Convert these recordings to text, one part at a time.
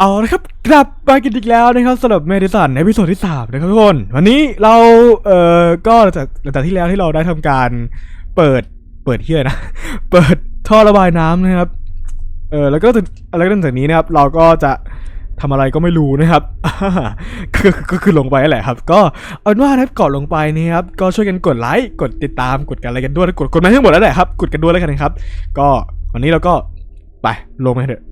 เอาละครับกลับมากันอีกแล้วนะครับสำหรับเมดิสันในพิโซดที่สามนะครับทุกคน วันนี้เราเอ่อก็หลังจากหลังจากที่แล้วที่เราได้ทำการเปิดเปิดที่อะไรนะ เปิดท่อระบายน้ำนะครับ เออแล้วก็แล้วก็หลังจากนี้นะครับ เราก็จะทำอะไรก็ไม่รู้นะครับก็คือลงไปแหละครับ ก็เอาเป็นว่านะครับก่อนลงไปนี่ครับก็ช่วยกันกดไลค์กดติดตามกดกันอะไรกันด้วยกดกดมาทั้งหมดแล้วแหละครับกดกันด้วยแล้วกันนะครับ ก็วันนี้เราก็ไปลงไปเถอะ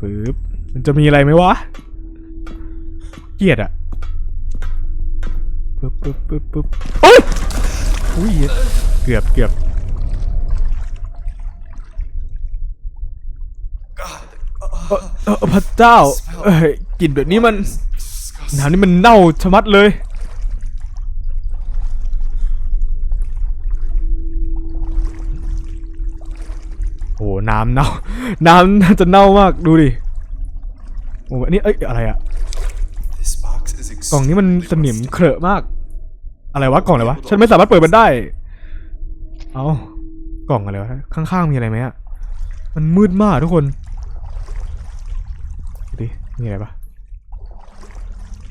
ปึ๊บมันจะมีอะไรไหมวะ เกลียดอะปึ๊บปึ๊บปึ๊บปึ๊บโอ้ยอุ้ยเกือบเกือบเอ่อเอ่อพระเจ้าเอ้ยกลิ่นแบบนี้มันน้ำนี่มันเน่าชะมัดเลยโอ้น้ำเน่า น้ำน่าจะเน่ามากดูดิโอ้โหอันนี้เอ้ยอะไรอะ This box is กล่องนี้มันสนิม extremely เครอะมาก อะไรวะกล่องอะไรวะฉันไม่สามารถเปิดมันได้ เอากล่องอะไรวะข้างๆมีอะไรไหมอะมันมืดมากทุกคนดูดิมีอะไรปะ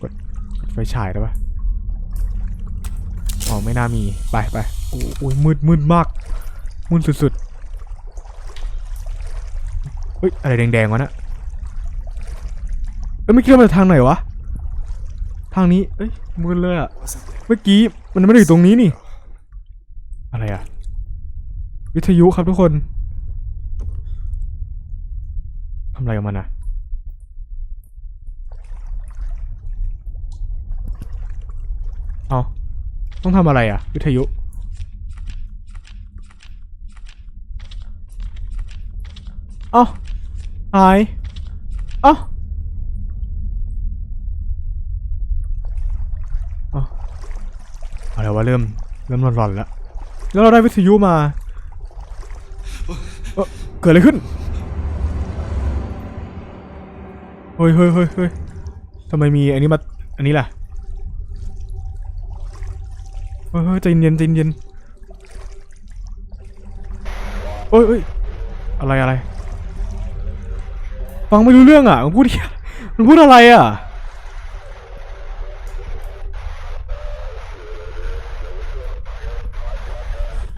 กดกดไฟฉายได้ปะอ๋อไม่น่ามีไปไปโอ้โหมืดมืดมากมืดสุดๆ เฮ้ยอะไรแดงๆวะนะเอ้ยไม่คิดว่ามันทางไหนวะ ทางนี้เอ้ยมืดเลยอะเมื่อกี้มันไม่ได้อยู่ตรงนี้นี่ อะไรอะวิทยุครับทุกคนทำอะไรกับมันอะเอาต้องทำอะไรอะวิทยุ เอาหายเอาเอาอะไรวะเริ่มเริ่มร้อนๆแล้ว แล้วเราได้วิทยุมาเออเกิดอะไรขึ้น เฮ้ยเฮ้ยเฮ้ยเฮ้ยทำไมมีอันนี้มา อันนี้ล่ะ เฮ้ยเฮ้ยใจเย็นใจเย็นเฮ้ยเฮ้ยอะไรอะไร ฟังไม่รู้เรื่องอะ มันพูดมันพูดอะไรอะ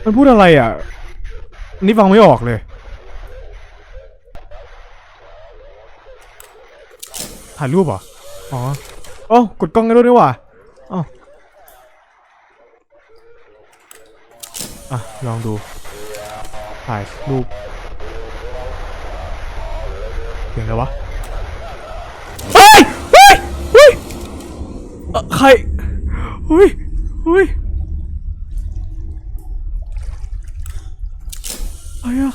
มันพูดอะไรอะ นี่ฟังไม่ออกเลยถ่ายรูปเหรอ อ๋อโอ้กดกล้องได้ด้วยนี่หว่าอ๋ออะ ลองดู ถ่ายรูป สียงอะไรวะเฮ้ยเฮ้ยเฮ้ยใครเฮ้ยเฮ้ยใครอะ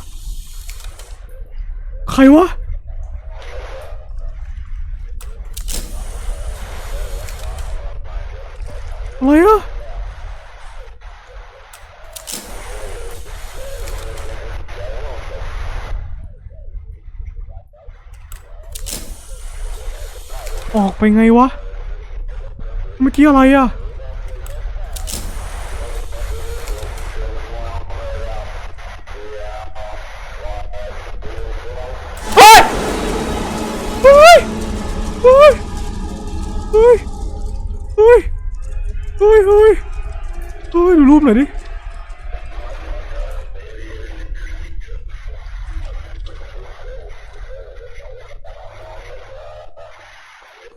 ใครวะอะไรอะ ไปไงวะ เมื่อกี้อะไรอะเ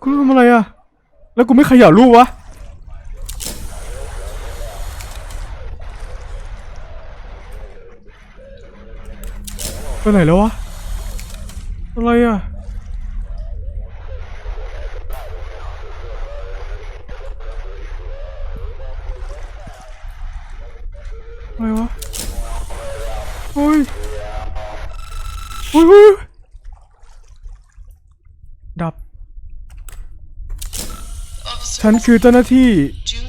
กูทำอะไรอะ แล้วกูไม่ขย่ารูปวะ ไปไหนแล้ววะ อะไรอะอะไรวะเฮ้ยเฮ้ยเฮ้ยดับ ฉันคือเจ้าหน้าที่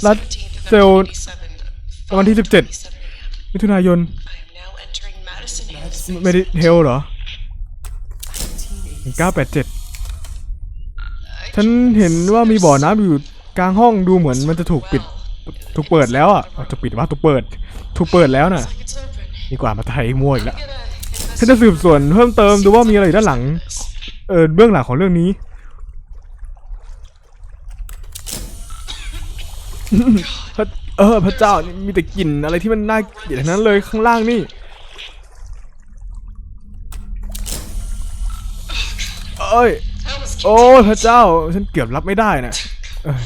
รัฐเซลล์วันที่ 17 มิถุนายนไม่ได้เฮลเหรอ1987 ฉันเห็นว่ามีบ่อน้ำอยู่กลางห้องดูเหมือนมันจะถูกปิด ถูกเปิดแล้วอะอ๋อจะปิดว่าถูกเปิด ถูกเปิดแล้วน่ะดีกว่ามาไทยมั่วอีกแล้วฉันจะสืบสวนเพิ่มเติมดูว่ามีอะไรอยู่ด้านหลัง เออเบื้องหลังของเรื่องนี้ พระเออ พระเจ้านี่มีแต่กลิ่นอะไรที่มันน่าเกลียดทั้งนั้นเลยข้างล่างนี่เอ้ยโอ้พระเจ้าฉันเกือบรับไม่ได้นะเอ้ย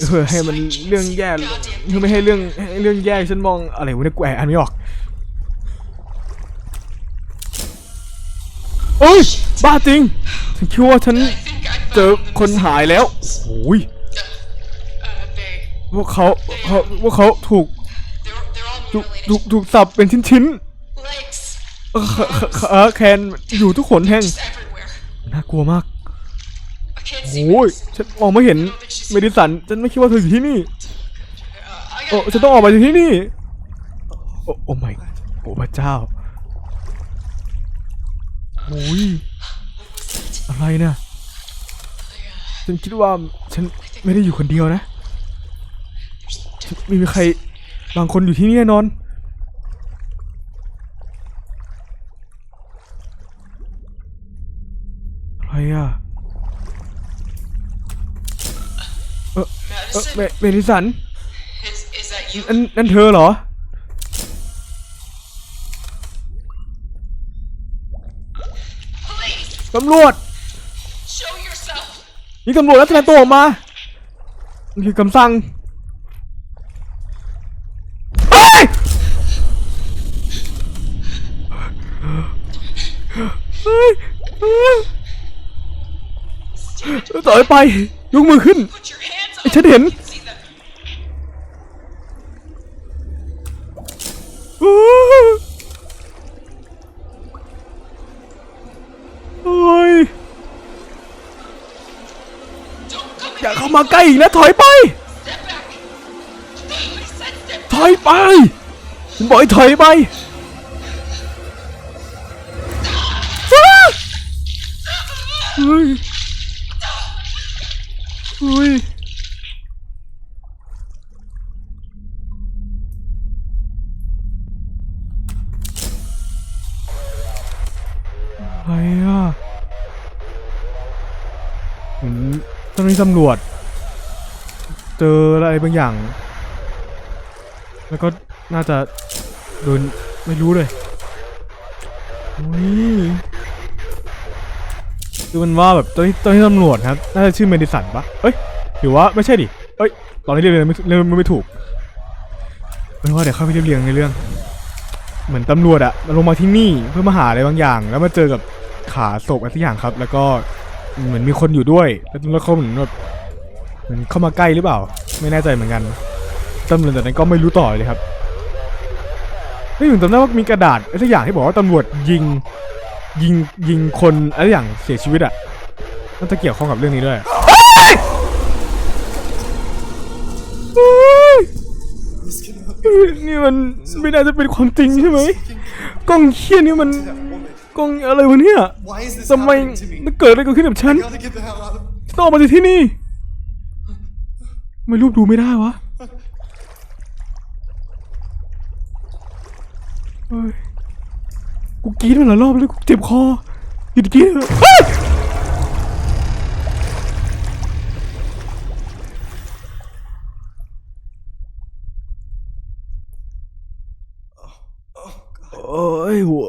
เอให้มันเรื่องแย่คือไม่ให้เรื่องให้เรื่องแย่ฉันมองอะไรวะเนี่ยกูแอบอ่านไม่ออกโอ้ยบ้าจริงฉันคิดว่าฉันเจอคนหายแล้วโอ้ย พวกเขาเขาพวกเขาถูกถูกถูกถูกสับเป็นชิ้นๆเออเออเออแคนอยู่ทุกขนแห่งน่ากลัวมากโอ้ยฉันมองไม่เห็นเมดิสันฉันไม่คิดว่าเธออยู่ที่นี่โอ้ฉันต้องออกมาจากที่นี่ โอ้โอ้ไม่โอ้พระเจ้าโอ้ยอะไรเนี่ยฉันคิดว่าฉันไม่ได้อยู่คนเดียวนะไมีใครบางคนอยู่ที่นี่แน่นอน อะไรอะเออเออเมเมดิสันนั่นนั่นเธอเหรอ ตำรวจนี่ตำรวจแล้วแสดงตัวออกมา นี่คือคำสั่งเฮ้ยเฮ้ยเฮ้ย ต่อยไป ยกมือขึ้นไอ้ฉันเห็นโอ้ยอย่าเข้ามาใกล้อีกนะถอยไป ถอยไปฉันบอกให้ถอยไปเฮ้ย เฮ้ยอะไรอะเหมือนเจ้าหน้าที่ตำรวจ เจออะไรบางอย่าง แล้วก็น่าจะโดนไม่รู้เลยอุ้ย คือมันว่าแบบตอนที่ตอนที่ตำรวจครับน่าจะชื่อเมดิสันปะเอ้ยหรือว่าไม่ใช่ดิเอ้ยตอนนี้เรียกเลยไม่เรียกไม่ถูกเป็นว่าเดี๋ยวเข้าไปเรียบเรียงในเรื่อง เหมือนตำรวจอะมาลงมาที่นี่เพื่อมาหาอะไรบางอย่าง แล้วมาเจอกับขาศพอะไรสักอย่างครับ แล้วก็เหมือนมีคนอยู่ด้วย แล้วเขาเหมือนแบบเหมือนเข้ามาใกล้หรือเปล่า ไม่แน่ใจเหมือนกันตำรวจจากนั้นก็ไม่รู้ต่อเลยครับไม่ถึงจำได้ว่ามีกระดาษอะไรสักอย่างที่บอกว่าตำรวจยิง ยิงยิงคนอะไรอย่างเสียชีวิตอะน่าจะเกี่ยวข้องกับเรื่องนี้ด้วยเฮ้ย This cannot เฮ้ยนี่มันไม่น่าจะเป็นความจริงใช่ไหมกล้องเคียนี่มัน be that woman. กล้องอะไรวะเนี่ย Why is this ทำไม happening to me? มันเกิดอะไรขึ้นกับฉัน I gotta get the hell out of ต้องออกมาจากที่นี่ไม่รูปดูไม่ได้วะเฮ้ย กูกรีดมาหลายรอบแล้วกูเจ็บคอหยุดกรีดเถอะเฮ้ยโอ้ยหัว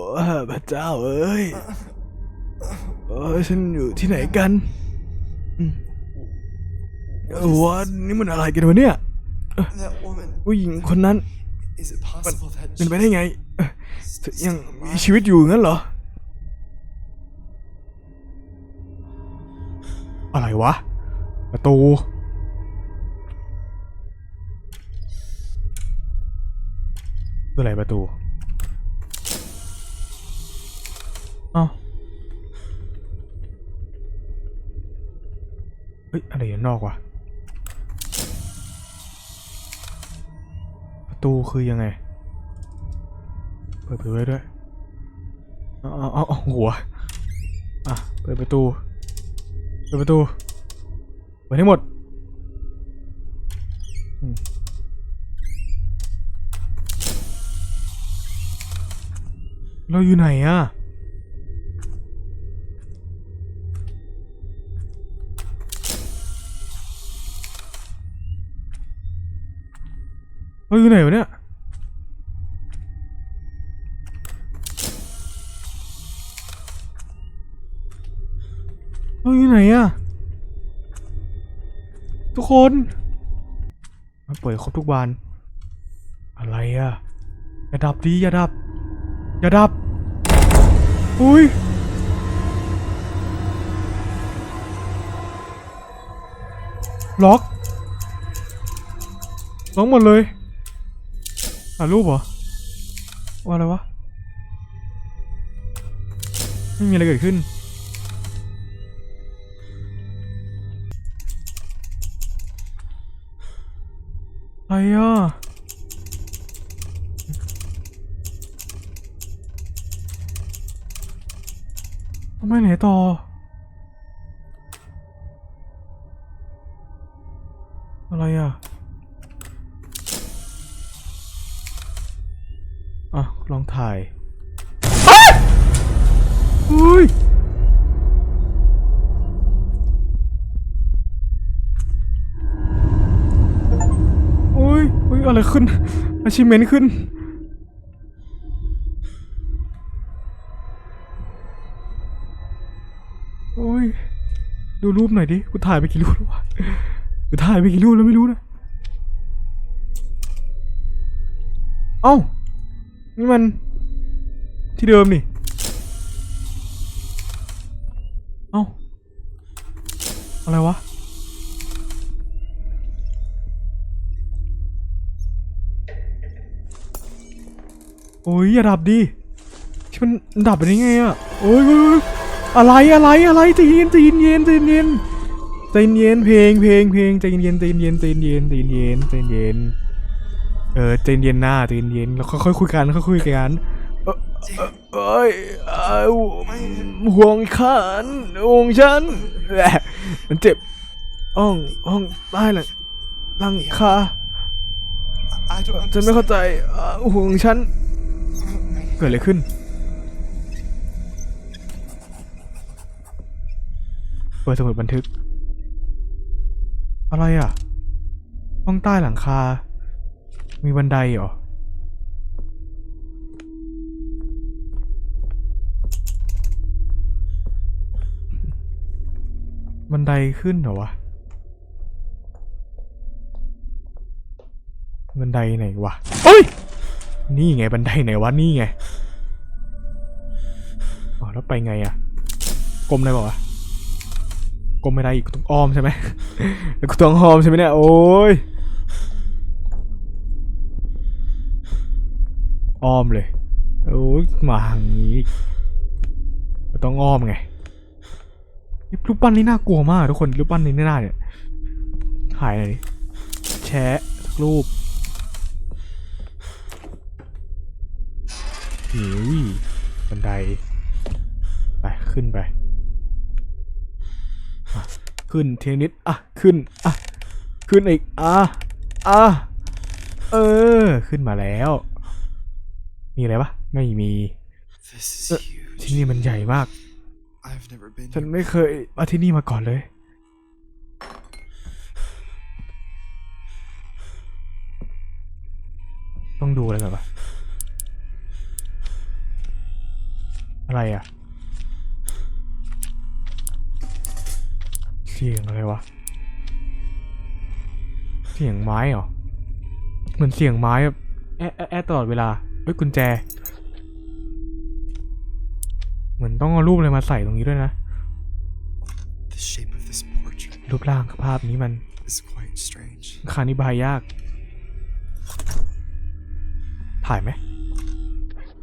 พระเจ้าเอ้ยเอ้ยฉันอยู่ที่ไหนกันหัวนี่มันอะไรกันวะเนี่ย that woman. ผู้หญิงคนนั้น Is it possible that เป็นไปได้ไงเอ่อเธอ ยังมีชีวิตอยู่งั้นเหรอ อะไรวะ ประตูคืออะไรประตูเอ้าเฮ้ย อะไรอยู่นอกวะ ประตูคือยังไง เปิดเผยไว้ด้วยเอาเอาเอาหัว อะ เปิดประตู เปิดประตู เปิดให้หมดเราอยู่ไหนอะเราอยู่ไหนวะเนี่ย เราอยู่ไหนอะทุกคนมาเปิดครบทุกบาน อะไรอะอย่าดับดีอย่าดับ อย่าดับ อุ้ยล็อกล็อกหมดเลยอ่ารูปเหรอว่าอะไรวะ ไม่มีอะไรเกิดขึ้น อะไรอะทำไมไหนต่ออะไรอะ อะ ลองถ่ายอ้าวอุ้ย อะไรขึ้น achievement ขึ้น โอ้ย ดูรูปหน่อยดิ กูถ่ายไปกี่รูปแล้ววะ กูถ่ายไปกี่รูปแล้วไม่รู้นะ เอ้า นี่มัน ที่เดิมนี่ เอ้า อะไรวะ โอ้ยอย่าดับดิที่มันดับไปได้ไงอะโอ้ยโอ้ยอะไรอะไรอะไรใจเย็นใจเย็นใจเย็นใจเย็นเพลงเพลงเพลงใจเย็นใจเย็นใจเย็นใจเย็นใจเย็นเออใจเย็นหน้าใจเย็นแล้วค่อยๆคุยกันค่อยคุยกันเออเออเอ้ยเอาห่วงขันห่วงฉันแหละมันเจ็บอ่องอ่องใต้หลังหลังคา I don't ฉันไม่เข้าใจห่วงฉัน เกิดอะไรขึ้น เปิดสมุดบันทึก อะไรอะ ห้องใต้หลังคา มีบันไดเหรอ บันไดขึ้นเหรอวะ บันไดไหนวะ เฮ้ย นี่ไงบันไดไหนวะนี่ไงอ๋อแล้วไปไงอะกลมได้ป่าวะกลมไม่ได้อีกต้องอ้อมใช่ไหมแล้วกูต้องอ้อมใช่ไหมเนี่ยโอ้ยอ้อมเลยโอ้ยมาทางนี้ต้องอ้อมไงรูปปั้นนี่น่ากลัวมากทุกคนรูปปั้นนี้น้าเนี่ยถ่ายหน่อยแชะรูป หิวบันได ไป ขึ้นไปอะขึ้นเทียงนิด อะ ขึ้น อะ ขึ้นอีก อะ อะ เออ ขึ้นมาแล้ว มีอะไรปะไม่มี This is Uh, huge. ที่นี่มันใหญ่มาก I've never been ฉัน here. ไม่เคยมาที่นี่มาก่อนเลย ต้องดูอะไรก่อนปะ อะไรอะ เสียงอะไรวะ เสียงไม้เหรอ เหมือนเสียงไม้แบบแอะแอะแอะตลอดเวลาเฮ้ยกุญแจ เหมือนต้องเอารูปอะไรมาใส่ตรงนี้ด้วยนะ The shape of this portrait รูปร่างภาพนี้มัน is quite strange. คานิบายยาก ถ่ายไหม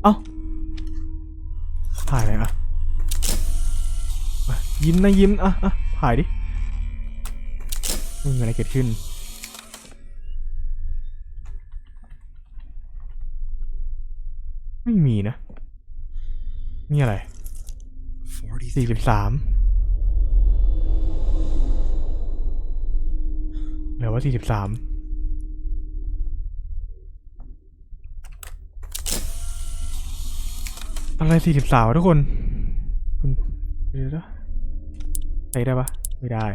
เอ้า ถ่ายอะไรอะยิ้มนะยิ้มอะอะถ่ายดิมีอะไรเกิดขึ้นไม่มีนะ นี่อะไร สี่สิบสามเหลือว่าสี่สิบสาม อะไรสี่สิบสามทุกคนคุณเดี๋ยวใช้ได้ปะไม่ได้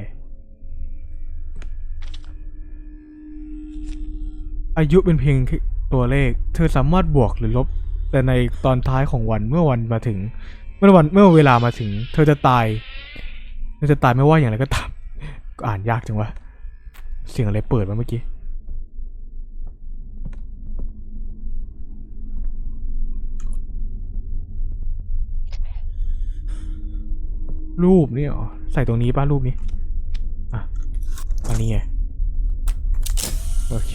อายุเป็นเพียงตัวเลข เธอสามารถบวกหรือลบ แต่ในตอนท้ายของวันเมื่อวันมาถึง เมื่อวันเมื่อเวลามาถึง เธอจะตาย เธอจะตายไม่ว่าอย่างไรก็ตามอ่านยากจังวะ เสียงอะไรเปิดมาเมื่อกี้ รูปนี่เหรอ ใส่ตรงนี้ป้ารูปนี้ อะอันนี้ไง โอเค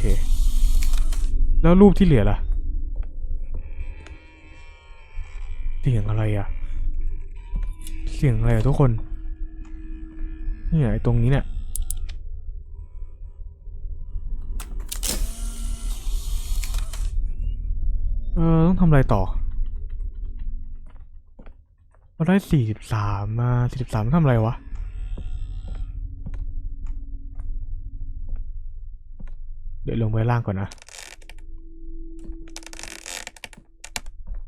แล้วรูปที่เหลือล่ะเสียงอะไรอะเสียงอะไรอะทุกคน นี่ไอ้ตรงนี้เนี่ยเออต้องทำอะไรต่อ เราได้สี่สิบสามมาสี่สิบสามทำอะไรวะเดี๋ยวลงไปล่างก่อนนะ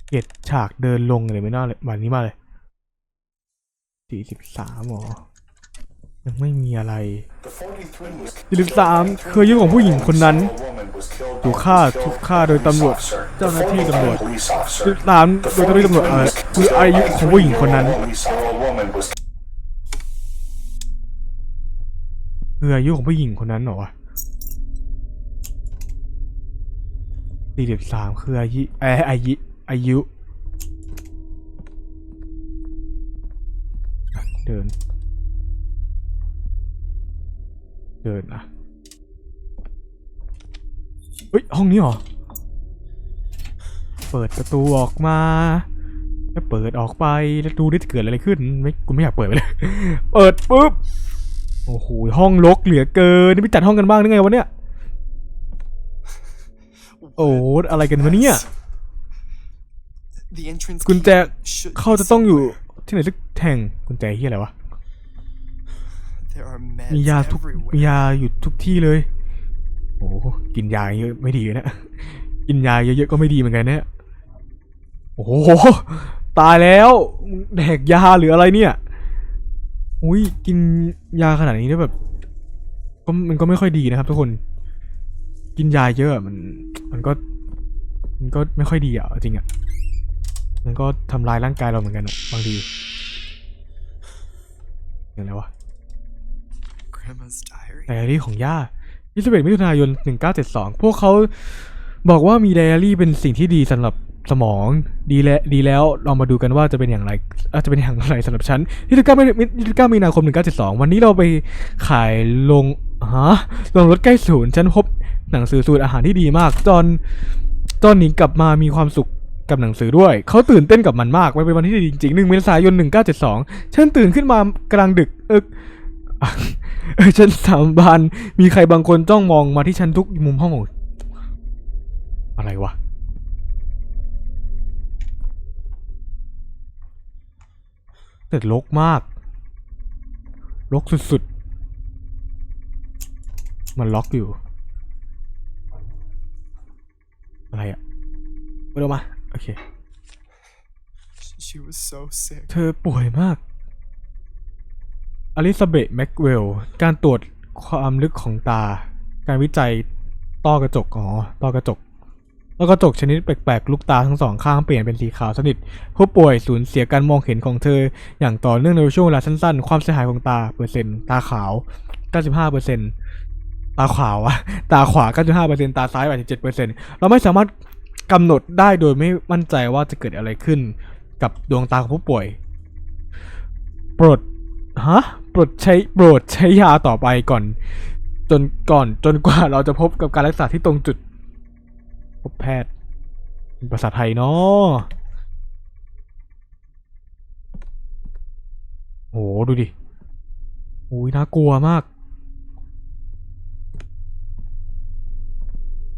เก็ดฉากเดินลงเลยไม่น่าเลยวันนี้มาเลยสี่สิบสามหรอ ยังไม่มีอะไรสี่สิบสามเคยยุ่งของผู้หญิงคนนั้นถูถูกกฆ่าฆ่าถูถูกกฆ่าฆ่าโดโดยยตำตำรรววจจเจ้าเจ้าหหน้าน้าที่ที่ตำตำรรววจจสิบสามโดยเจ้าหน้าที่ตำรวจเออคืออายุของผู้หญิงคนนั้นคืออายุของผู้หญิงคนนั้นเหรอวะสี่สิบสามคืออายุเอออายุอายุอะเดิน เดินอะเฮ้ยห้องนี้เหรอ เปิดประตูออกมาแล้วเปิดออกไปแล้วดูได้จะเกิดอะไรขึ้นไม่กูไม่อยากเปิดไปเลย เปิดปุ๊บโอ้โหห้องรกเหลือเกินนี่ไม่จัดห้องกันบ้างนึกไงวะเนี่ยโอ้โหอะไรกันวะเนี่ย The entrance กุญแจ key should เข้า be จะต้องอยู่ somewhere. ที่ไหนสักแห่งกุญแจเฮียอะไรวะ There are มี meds ยาทุก everywhere. มียาอยู่ทุกที่เลย โอ้โหกินยาเยอะไม่ดีนะ กินยาเยอะๆก็ไม่ดีเหมือนกันเนี่ยโอ้โห ตายแล้วมึงแดกยาหรืออะไรเนี่ยอุ้ยกินยาขนาดนี้เนี่ยแบบ ก็มันก็ไม่ค่อยดีนะครับทุกคน กินยาเยอะมัน มันก็ มันก็ไม่ค่อยดีอะเอาจริงอะ มันก็ทำลายร่างกายเราเหมือนกันอะบางทีอย่างไรวะ Grandma's diary. ไดอารี่ของย่า21มิถุนายน 1972 พวกเขาบอกว่ามีไดอารี่เป็นสิ่งที่ดีสำหรับสมองดีและดีแล้วเรามาดูกันว่าจะเป็นอย่างไรอาจจะเป็นอย่างไรสำหรับฉัน29มี29มีนาคม 1972 วันนี้เราไปขายลงฮะลงรถใกล้ศูนย์ฉันพบหนังสือสูตรอาหารที่ดีมากจอนจอนหนิงกลับมามีความสุขกับหนังสือด้วย เขาตื่นเต้นกับมันมากมันเป็นวันที่ดีจริงๆ1เมษายน 1972 ฉันตื่นขึ้นมากลางดึก เออ เออฉันสามบานมีใครบางคนจ้องมองมาที่ฉันทุกมุมห้องของอะไรวะแต่ลกมากลกสุดๆ มันล็อกอยู่ อะไรอะไปดูมา โอเค She was so sick. เธอป่วยมาก อลิซาเบธแม็กเวล การตรวจความลึกของตา การวิจัยต้อกระจก อ๋อ ต้อกระจก ต้อกระจกชนิดแปลกๆ ลูกตาทั้งสองข้างเปลี่ยนเป็นสีขาวสนิท ผู้ป่วยสูญเสียการมองเห็นของเธอ อย่างต่อเนื่องในช่วงเวลาสั้นๆ ความเสียหายของตาเปอร์เซ็นต์ตาขาว 95เปอร์เซ็นต์ตาขาวอะตาขวา 95เปอร์เซ็นต์ตาซ้าย 87เปอร์เซ็นต์เราไม่สามารถกำหนดได้โดยไม่มั่นใจว่าจะเกิดอะไรขึ้นกับดวงตาของผู้ป่วย โปรด ฮะ ปรดใช้โปรดใช้ยาต่อไปก่อน จนก่อนจนกว่าเราจะพบกับการรักษาที่ตรงจุด พบแพทย์ป็นภาษาไทยเนาะโหดูดิโอ้ยน่ากลัวมาก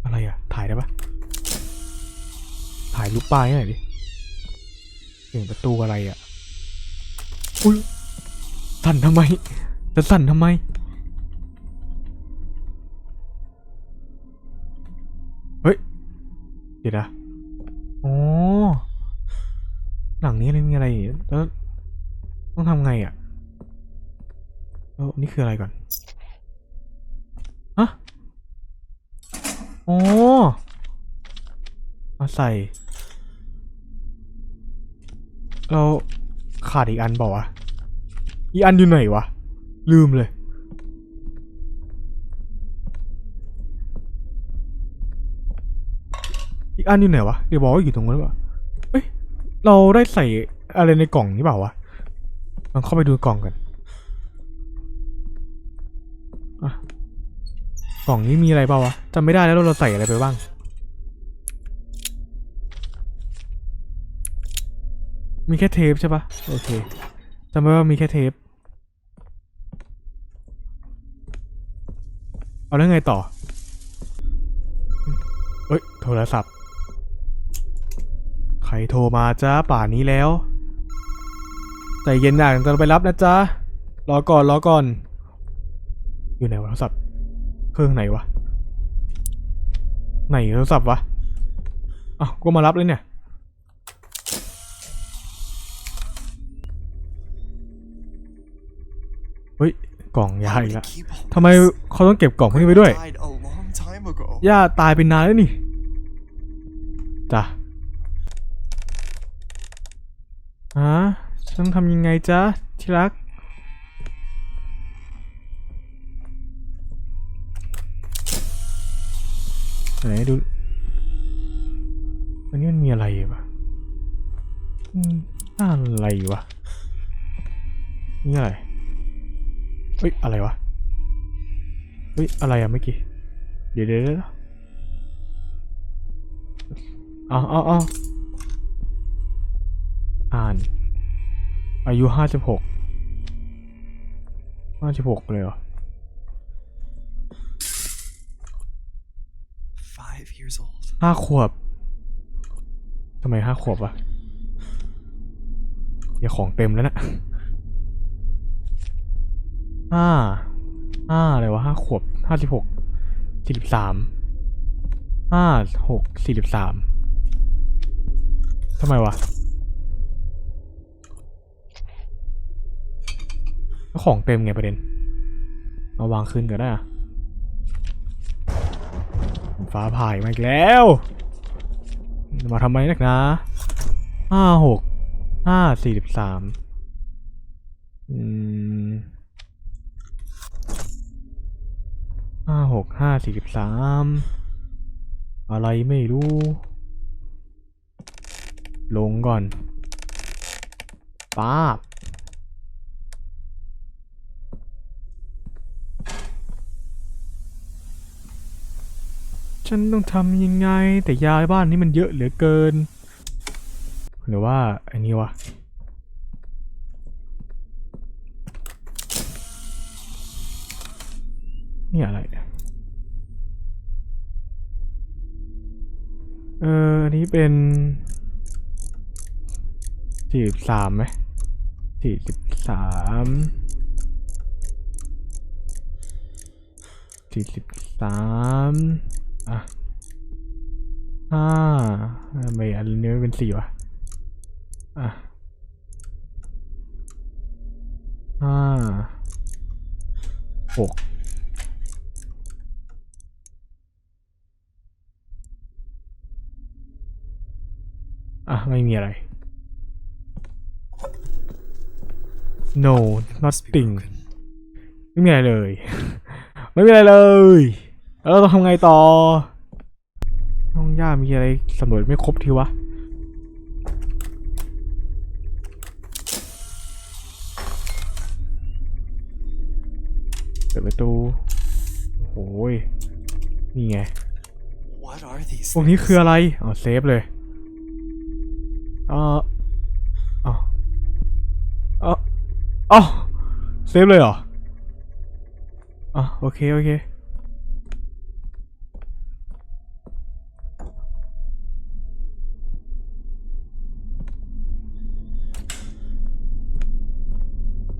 อะไรอะถ่ายได้ปะถ่ายรูปป้ายหน่อยดิเสียงประตูอะไรอะ่ะอุ้ย สั่นทำไม จะสั่นทำไม เฮ้ย เดี๋ยวนะอ๋อ หลังนี้มีอะไรแล้วต้องทำไงอะแล้วนี่คืออะไรก่อนฮะอ๋อมาใส่ เราขาดอีกอันเปล่าวะ อีอันอยู่ไหนวะ ลืมเลย อีอันอยู่ไหนวะ เดี๋ยวบอกว่าอยู่ตรงนั้นหรือเปล่าเอ้ย เราได้ใส่อะไรในกล่องนี้เปล่าวะลองเข้าไปดูกล่องกันอกล่องนี้มีอะไรเปล่าวะจำไม่ได้แล้วเราใส่อะไรไปบ้าง มีแค่เทปใช่ปะโอเคจำไว้ว่ามีแค่เทป เอาแล้วไงต่อเอ้ย โทรศัพท์ ใครโทรมาจ้าป่านนี้แล้ว ใจเย็นหน่อยจะไปรับนะจ๊ะ รอก่อน รอก่อน อยู่ไหนวะโทรศัพท์ เครื่องไหนวะ ไหนโทรศัพท์วะอ้าวก็มารับเลยเนี่ย เฮ้ย กล่องยา Why อีก would ละ he keep all ทำไม this? เขาต้องเก็บกล่องพวกนี้ไว้ด้วย Died a long time ago. ย่าตายไปนานแล้วนี่ จ้ะฮะฉันต้องทำยังไงจ๊ะ ที่รัก ไหนดู อันนี้มันมีอะไรวะอืมอะไรวะ นี่อะไร เฮ้ย อะไรวะ เฮ้ย อะไรอะเมื่อกี้เดี๋ยวเดี๋ยวเดี๋ยวเอาเอาเอาอ่าน อายุห้าสิบหกห้าสิบหกเลยเหรอ Five years old. ห้าขวบ ทำไมห้าขวบวะอย่าของเต็มแล้วนะ ห้าห้าอะไรวะห้าขวบห้าสิบหกสี่สิบสามห้าหกสี่สิบสามทำไมวะของเต็มไงประเด็นมาวางคืนก็ได้อะฟ้าผ่ายมาอีกแล้ว มาทำไมนักนะห้าหกห้าสี่สิบสามอืม ห้าหกห้าสี่สิบสามอะไรไม่รู้ ลงก่อนป้าบฉันต้องทำยังไง แต่ยาบ้านนี้มันเยอะเหลือเกิน หรือว่าอันนี้วะนี่อะไร เอออันนี้เป็นสี่สิบสามไหมสี่สิบสามสี่สิบสามอะห้าไมอันนี้เป็นสี่วะอะห้าหก อะ ไม่มีอะไร no Must be nothing broken. ไม่มีอะไรเลย ไม่มีอะไรเลย แล้วเราต้องทำไงต่อห้องย่ามีอะไรสำรวจไม่ครบทีวะเปิดประตูโอ้โหยนี่ไง What are these? พวกนี้ things? คืออะไร อ๋อเซฟเลย เอออ๋ออ๋ออ๋เซฟเลยเหรออ๋อโอเค โอเค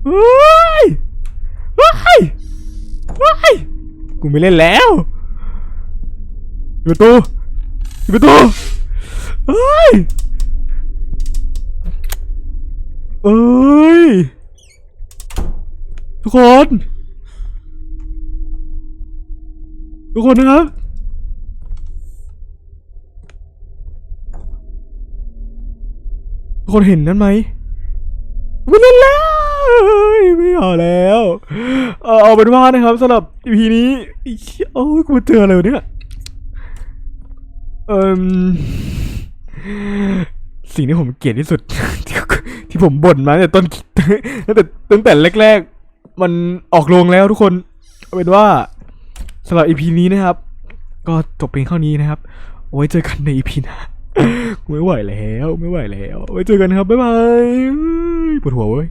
ว้ายว้ายว้ายกูไม่เล่นแล้วปิดประตูปิดประตูเฮ้ย เอ้ย ทุกคน ทุกคนนะครับ ทุกคนเห็นนั้นไหมไม่เล่นแล้วไม่เอาแล้วเออเอาเป็นว่านะครับสำหรับ EP นี้อีเหี้โอ้ยกูเจออะไรวะเนี่ยเอ่มสิ่งที่ผมเกลียดที่สุด ที่ผมบ่นมาตั้งแต่ต้นตั้งแต่ตั้งแต่แรก ๆ มันออกโรงแล้วทุกคนเอาเป็นว่าสำหรับอีพีนี้นะครับ ก็จบเพียงเท่านี้นะครับ ไว้เจอกันในอีพีหน้าไม่ไหวแล้วไม่ไหวแล้ว ไว้เจอกันครับ บ๊ายบายปวดหัวเว้ย